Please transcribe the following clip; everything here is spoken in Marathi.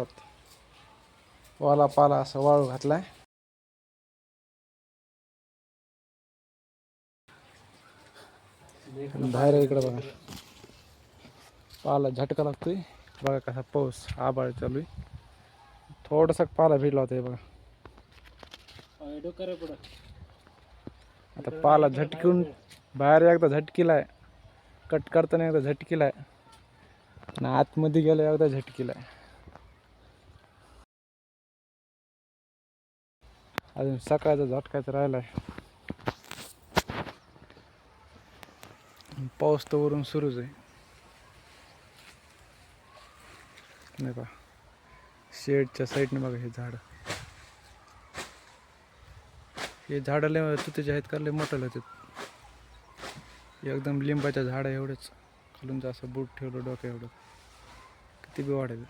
असत. वाला पाला असं वाळू घातलाय. बाहेर इकडे बघा. पाला झटका लागतोय. बघा कसा पाऊस आबाळ चालू आहे. थोडासा पाला भिडला होता हे बघा. आता पाला झटकून बाहेर एकदा झटकीलाय. कट करताना एकदा झटकीलाय. आणि आतमध्ये गेलं एकदा झटकीलाय. अजून सकाळचा झटकायचा आहे पाऊस तर वरून सुरूच आहे. नाही का? शेडच्या साईडने बघा हे झाड. हे झाडं लय तुतीचे आहेत का? लय मोठं होतात एकदम लिंबाच्या झाडं एवढंच. खालून असं बूट ठेवलं डोक्या एवढं. किती बी वाढेल.